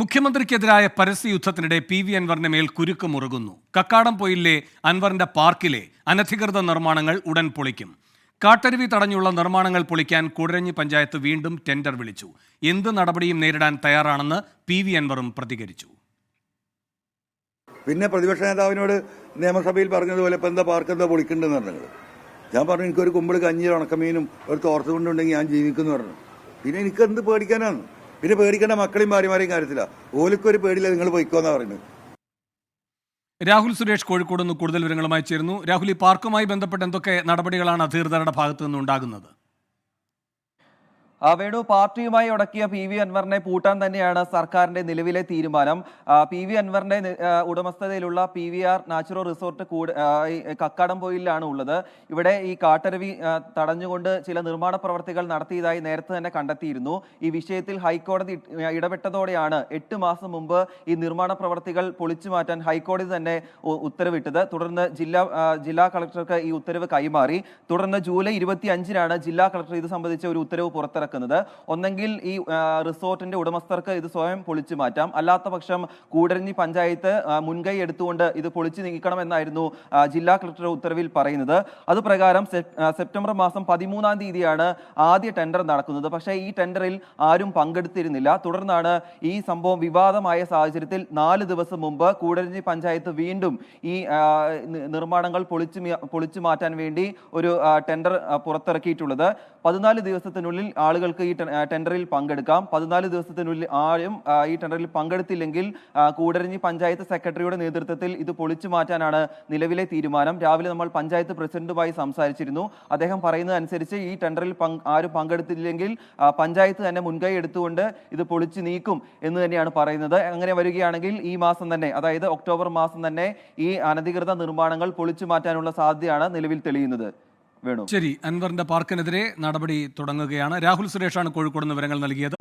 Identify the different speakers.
Speaker 1: മുഖ്യമന്ത്രിക്കെതിരായ പരസ്യയുദ്ധത്തിനിടെ P V അൻവറിന്റെ മേൽ കുരുക്ക് മുറുകുന്നു. കക്കാടംപൊയിലെ അൻവറിന്റെ പാർക്കിലെ അനധികൃത നിർമ്മാണങ്ങൾ ഉടൻ പൊളിക്കും. കാട്ടരുവി തടഞ്ഞുള്ള നിർമ്മാണങ്ങൾ പൊളിക്കാൻ കുടരഞ്ഞി പഞ്ചായത്ത് വീണ്ടും ടെൻഡർ വിളിച്ചു. എന്ത് നടപടിയും നേരിടാൻ തയ്യാറാണെന്ന് പി വി അൻവറും പ്രതികരിച്ചു.
Speaker 2: പിന്നെ പ്രതിപക്ഷ നേതാവിനോട് നിയമസഭയിൽ പറഞ്ഞതുപോലെ ഇപ്പം എന്താ പാർക്ക് എന്താ പറഞ്ഞത്. ഞാൻ പറഞ്ഞു എനിക്കൊരു കുമ്പിൾ കഞ്ഞി ഉണക്കമീനും ഒരു തോർത്തുകൊണ്ടുണ്ടെങ്കിൽ ഞാൻ ജീവിക്കുന്നു പറഞ്ഞു. പിന്നെ എനിക്ക് എന്ത് പേടിക്കാനാണ്? പിന്നെ പേടിക്കേണ്ട മക്കളെയും ഭാര്യമാരെയും കാര്യത്തില്ല ഓലിക്കൊരു പേടിയില്ല നിങ്ങൾ പൊയ്ക്കോന്നാ പറയുന്നത്.
Speaker 1: രാഹുൽ സുരേഷ് കോഴിക്കോട് നിന്ന് കൂടുതൽ വിവരങ്ങളുമായി ചേരുന്നു. രാഹുൽ ഈ പാർക്കുമായി ബന്ധപ്പെട്ട് എന്തൊക്കെ നടപടികളാണ് അധികൃതരുടെ ഭാഗത്തു നിന്നുണ്ടാകുന്നത്
Speaker 3: വേണു പാർട്ടിയുമായി ഉടക്കിയ പി വി അൻവറിനെ പൂട്ടാൻ തന്നെയാണ് സർക്കാരിന്റെ നിലവിലെ തീരുമാനം. പി വി അൻവറിന്റെ ഉടമസ്ഥതയിലുള്ള P V R natural resort കൂട് കക്കാടംപൊയിലാണ് ഉള്ളത്. ഇവിടെ ഈ കാട്ടരുവി തടഞ്ഞുകൊണ്ട് ചില നിർമ്മാണ പ്രവർത്തികൾ നടത്തിയതായി നേരത്തെ തന്നെ കണ്ടെത്തിയിരുന്നു. ഈ വിഷയത്തിൽ ഹൈക്കോടതി ഇടപെട്ടതോടെയാണ് എട്ട് മാസം മുമ്പ് ഈ നിർമ്മാണ പ്രവർത്തികൾ പൊളിച്ചു മാറ്റാൻ ഹൈക്കോടതി തന്നെ ഉത്തരവിട്ടത്. തുടർന്ന് ജില്ലാ ജില്ലാ കളക്ടർക്ക് ഈ ഉത്തരവ് കൈമാറി. തുടർന്ന് ജൂലൈ ഇരുപത്തി അഞ്ചിനാണ് ജില്ലാ കളക്ടർ ഇത് സംബന്ധിച്ച ഒരു ഉത്തരവ് പുറത്തിറക്കുന്നത് ഒന്നെങ്കിൽ ഈ റിസോർട്ടിന്റെ ഉടമസ്ഥർക്ക് ഇത് സ്വയം പൊളിച്ചു മാറ്റാം. അല്ലാത്ത പക്ഷം കൂടരഞ്ഞി പഞ്ചായത്ത് മുൻകൈ എടുത്തുകൊണ്ട് ഇത് പൊളിച്ചു നീക്കണം എന്നായിരുന്നു ജില്ലാ കളക്ടറുടെ ഉത്തരവിൽ പറയുന്നത്. അത് പ്രകാരം സെപ്റ്റംബർ മാസം പതിമൂന്നാം തീയതിയാണ് ആദ്യ ടെൻഡർ നടക്കുന്നത്. പക്ഷേ ഈ ടെൻഡറിൽ ആരും പങ്കെടുത്തിരുന്നില്ല. തുടർന്നാണ് ഈ സംഭവം വിവാദമായ സാഹചര്യത്തിൽ നാല് ദിവസം മുമ്പ് കൂടരഞ്ഞി പഞ്ചായത്ത് വീണ്ടും ഈ നിർമ്മാണങ്ങൾ പൊളിച്ചു പൊളിച്ചു മാറ്റാൻ വേണ്ടി ഒരു ടെൻഡർ പുറത്തിറക്കിയിട്ടുള്ളത്. പതിനാല് ദിവസത്തിനുള്ളിൽ ആളുകൾക്ക് ഈ ടെൻഡറിൽ പങ്കെടുക്കാം. പതിനാല് ദിവസത്തിനുള്ളിൽ ആരും ഈ ടെൻഡറിൽ പങ്കെടുത്തില്ലെങ്കിൽ കൂടരഞ്ഞി പഞ്ചായത്ത് സെക്രട്ടറിയുടെ നേതൃത്വത്തിൽ ഇത് പൊളിച്ചു മാറ്റാനാണ് നിലവിലെ തീരുമാനം. രാവിലെ നമ്മൾ പഞ്ചായത്ത് പ്രസിഡന്റുമായി സംസാരിച്ചിരുന്നു. അദ്ദേഹം പറയുന്നതനുസരിച്ച് ഈ ടെൻഡറിൽ ആരും പങ്കെടുത്തില്ലെങ്കിൽ പഞ്ചായത്ത് തന്നെ മുൻകൈ എടുത്തുകൊണ്ട് ഇത് പൊളിച്ചു നീക്കും എന്ന് തന്നെയാണ് പറയുന്നത്. അങ്ങനെ വരികയാണെങ്കിൽ ഈ മാസം തന്നെ അതായത് ഒക്ടോബർ മാസം തന്നെ ഈ അനധികൃത നിർമ്മാണങ്ങൾ പൊളിച്ചു മാറ്റാനുള്ള സാധ്യതയാണ് നിലവിൽ തെളിയുന്നത്. വേണു?
Speaker 1: ശരി അൻവറിന്റെ പാർക്കിനെതിരെ നടപടി തുടങ്ങുകയാണ്. രാഹുൽ സുരേഷാണ് കോഴിക്കോട് വിവരങ്ങൾ നൽകിയത്.